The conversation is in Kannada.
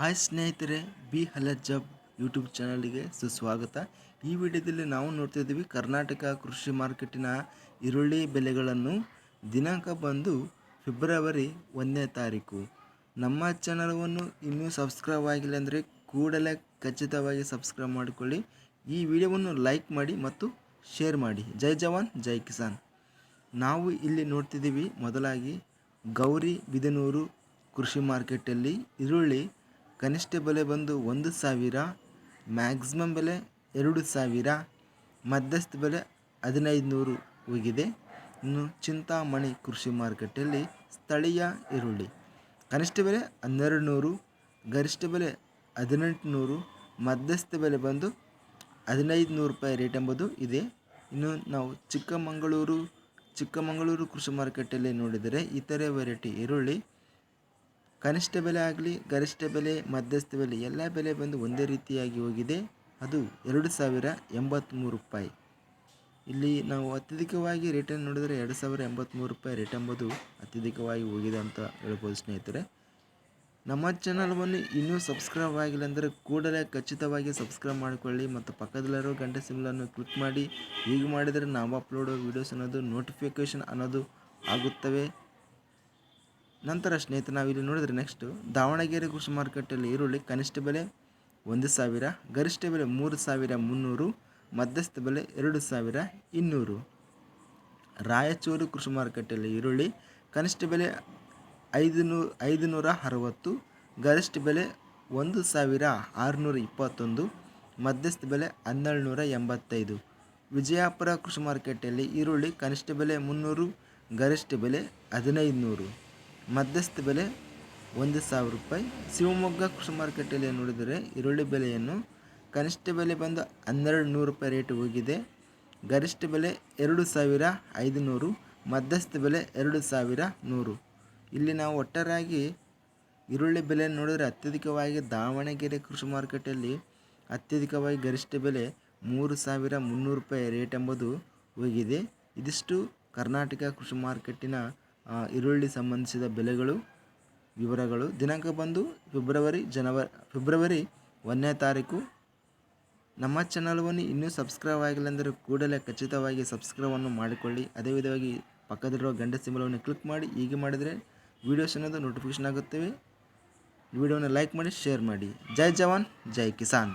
ಹಾಯ್ ಸ್ನೇಹಿತರೆ, ಬಿ ಹಲಜ್ಜಬ್ ಜಾಬ್ ಯೂಟ್ಯೂಬ್ ಚಾನಲ್ಗೆ ಸುಸ್ವಾಗತ. ಈ ವಿಡಿಯೋದಲ್ಲಿ ನಾವು ನೋಡ್ತಿದ್ದೀವಿ ಕರ್ನಾಟಕ ಕೃಷಿ ಮಾರ್ಕೆಟಿನ ಈರುಳ್ಳಿ ಬೆಲೆಗಳನ್ನು ದಿನಾಂಕ ಬಂದು ಫೆಬ್ರವರಿ ಒಂದನೇ ತಾರೀಕು. ನಮ್ಮ ಚಾನಲವನ್ನು ಇನ್ನೂ ಸಬ್ಸ್ಕ್ರೈಬ್ ಆಗಿಲ್ಲ ಅಂದರೆ ಕೂಡಲೇ ಖಚಿತವಾಗಿ ಸಬ್ಸ್ಕ್ರೈಬ್ ಮಾಡಿಕೊಳ್ಳಿ. ಈ ವಿಡಿಯೋವನ್ನು ಲೈಕ್ ಮಾಡಿ ಮತ್ತು ಶೇರ್ ಮಾಡಿ. ಜೈ ಜವಾನ್, ಜೈ ಕಿಸಾನ್. ನಾವು ಇಲ್ಲಿ ನೋಡ್ತಿದ್ದೀವಿ ಮೊದಲಾಗಿ ಗೌರಿ ಬಿದನೂರು ಕೃಷಿ ಮಾರ್ಕೆಟಲ್ಲಿ ಈರುಳ್ಳಿ ಕನಿಷ್ಠ ಬೆಲೆ ಬಂದು ಒಂದು ಸಾವಿರ ಮ್ಯಾಕ್ಸಿಮಮ್ ಬೆಲೆ ಎರಡು ಸಾವಿರ, ಮಧ್ಯಸ್ಥ ಬೆಲೆ ಹದಿನೈದು ನೂರು ಹೋಗಿದೆ. ಇನ್ನು ಚಿಂತಾಮಣಿ ಕೃಷಿ ಮಾರುಕಟ್ಟೆಯಲ್ಲಿ ಸ್ಥಳೀಯ ಈರುಳ್ಳಿ, ಕನಿಷ್ಠ ಬೆಲೆ ಹನ್ನೆರಡು ನೂರು ಗರಿಷ್ಠ ಬೆಲೆ ಹದಿನೆಂಟು ನೂರು ಮಧ್ಯಸ್ಥ ಬೆಲೆ ಬಂದು ಹದಿನೈದು ನೂರು ರೂಪಾಯಿ ರೇಟ್ ಎಂಬುದು ಇದೆ. ಇನ್ನು ನಾವು ಚಿಕ್ಕಮಗಳೂರು ಚಿಕ್ಕಮಗಳೂರು ಕೃಷಿ ಮಾರುಕಟ್ಟೆಯಲ್ಲಿ ನೋಡಿದರೆ ಇತರೆ ವೆರೈಟಿ ಈರುಳ್ಳಿ ಕನಿಷ್ಠ ಬೆಲೆ ಆಗಲಿ, ಗರಿಷ್ಠ ಬೆಲೆ, ಮಧ್ಯಸ್ಥ ಬೆಲೆ ಎಲ್ಲ ಬೆಲೆ ಬಂದು ಒಂದೇ ರೀತಿಯಾಗಿ ಹೋಗಿದೆ. ಅದು ಎರಡು ಸಾವಿರ ಎಂಬತ್ತ್ಮೂರು ರೂಪಾಯಿ. ಇಲ್ಲಿ ನಾವು ಅತ್ಯಧಿಕವಾಗಿ ರೇಟನ್ನು ನೋಡಿದರೆ ಎರಡು ಸಾವಿರ ಎಂಬತ್ತ್ಮೂರು ರೂಪಾಯಿ ರೇಟ್ ಎಂಬುದು ಅತ್ಯಧಿಕವಾಗಿ ಹೋಗಿದೆ ಅಂತ ಹೇಳ್ಬೋದು ಸ್ನೇಹಿತರೆ. ನಮ್ಮ ಚಾನಲ್ವನ್ನು ಇನ್ನೂ ಸಬ್ಸ್ಕ್ರೈಬ್ ಆಗಿಲ್ಲ ಅಂದರೆ ಕೂಡಲೇ ಖಚಿತವಾಗಿ ಸಬ್ಸ್ಕ್ರೈಬ್ ಮಾಡಿಕೊಳ್ಳಿ ಮತ್ತು ಪಕ್ಕದಲ್ಲಿರೋ ಗಂಟೆ ಸಿಂಬಲನ್ನು ಕ್ಲಿಕ್ ಮಾಡಿ. ಹೀಗೆ ಮಾಡಿದರೆ ನಾವು ಅಪ್ಲೋಡ್ ವೀಡಿಯೋಸ್ ಅನ್ನೋದು ನೋಟಿಫಿಕೇಷನ್ ಅನ್ನೋದು ಆಗುತ್ತವೆ. ನಂತರ ಸ್ನೇಹಿತರೆ ನಾವು ಇಲ್ಲಿ ನೋಡಿದರೆ ನೆಕ್ಸ್ಟು ದಾವಣಗೆರೆ ಕೃಷಿ ಮಾರುಕಟ್ಟೆಯಲ್ಲಿ ಈರುಳ್ಳಿ ಕನಿಷ್ಠ ಬೆಲೆ ಒಂದು ಸಾವಿರ, ಗರಿಷ್ಠ ಬೆಲೆ ಮೂರು ಸಾವಿರ ಮುನ್ನೂರು, ಮಧ್ಯಸ್ಥ ಬೆಲೆ ಎರಡು ಸಾವಿರ ಇನ್ನೂರು. ರಾಯಚೂರು ಕೃಷಿ ಮಾರುಕಟ್ಟೆಯಲ್ಲಿ ಈರುಳ್ಳಿ ಕನಿಷ್ಠ ಬೆಲೆ ಐದು ನೂ ಐದು ನೂರ ಅರವತ್ತು, ಗರಿಷ್ಠ ಬೆಲೆ ಒಂದು ಸಾವಿರ ಆರುನೂರ ಇಪ್ಪತ್ತೊಂದು, ಮಧ್ಯಸ್ಥ ಬೆಲೆ ಹನ್ನೆರಡು ನೂರ ಎಂಬತ್ತೈದು. ವಿಜಯಪುರ ಕೃಷಿ ಮಾರುಕಟ್ಟೆಯಲ್ಲಿ ಈರುಳ್ಳಿ ಕನಿಷ್ಠ ಬೆಲೆ ಮುನ್ನೂರು, ಗರಿಷ್ಠ ಬೆಲೆ ಹದಿನೈದು ನೂರು ಮಧ್ಯಸ್ಥ ಬೆಲೆ ಒಂದು ಸಾವಿರ ರೂಪಾಯಿ. ಶಿವಮೊಗ್ಗ ಕೃಷಿ ಮಾರುಕಟ್ಟೆಯಲ್ಲಿ ನೋಡಿದರೆ ಈರುಳ್ಳಿ ಬೆಲೆಯನ್ನು ಕನಿಷ್ಠ ಬೆಲೆ ಬಂದು ಹನ್ನೆರಡು ನೂರು ರೂಪಾಯಿ ರೇಟ್ ಹೋಗಿದೆ. ಗರಿಷ್ಠ ಬೆಲೆ ಎರಡು ಸಾವಿರ ಐದು ನೂರು ಮಧ್ಯಸ್ಥ ಬೆಲೆ ಎರಡು ಸಾವಿರ ನೂರು. ಇಲ್ಲಿ ನಾವು ಒಟ್ಟಾರೆಯಾಗಿ ಈರುಳ್ಳಿ ಬೆಲೆ ನೋಡಿದರೆ ಅತ್ಯಧಿಕವಾಗಿ ದಾವಣಗೆರೆ ಕೃಷಿ ಮಾರುಕಟ್ಟೆಯಲ್ಲಿ ಅತ್ಯಧಿಕವಾಗಿ ಗರಿಷ್ಠ ಬೆಲೆ ಮೂರು ಸಾವಿರ ಮುನ್ನೂರು ರೂಪಾಯಿ ರೇಟ್ ಎಂಬುದು ಹೋಗಿದೆ. ಇದಿಷ್ಟು ಕರ್ನಾಟಕ ಕೃಷಿ ಮಾರ್ಕೆಟಿನ ಈರುಳ್ಳಿ ಸಂಬಂಧಿಸಿದ ಬೆಲೆಗಳು, ವಿವರಗಳು. ದಿನಾಂಕ ಬಂದು ಫೆಬ್ರವರಿ ಜನವರಿ ಫೆಬ್ರವರಿ ಒಂದನೇ ತಾರೀಕು. ನಮ್ಮ ಚಾನಲ್ವನ್ನು ಇನ್ನೂ ಸಬ್ಸ್ಕ್ರೈಬ್ ಆಗಿಲ್ಲ ಅಂದರೆ ಕೂಡಲೇ ಖಚಿತವಾಗಿ ಸಬ್ಸ್ಕ್ರೈಬನ್ನು ಮಾಡಿಕೊಳ್ಳಿ. ಅದೇ ವಿಧವಾಗಿ ಪಕ್ಕದಲ್ಲಿರುವ ಗಂಟೆ ಸಿಂಬಲವನ್ನು ಕ್ಲಿಕ್ ಮಾಡಿ. ಹೀಗೆ ಮಾಡಿದರೆ ವೀಡಿಯೋಸ್ ಅನ್ನೋದು ನೋಟಿಫಿಕೇಷನ್ ಆಗುತ್ತವೆ. ವಿಡಿಯೋನ ಲೈಕ್ ಮಾಡಿ ಶೇರ್ ಮಾಡಿ. ಜೈ ಜವಾನ್, ಜೈ ಕಿಸಾನ್.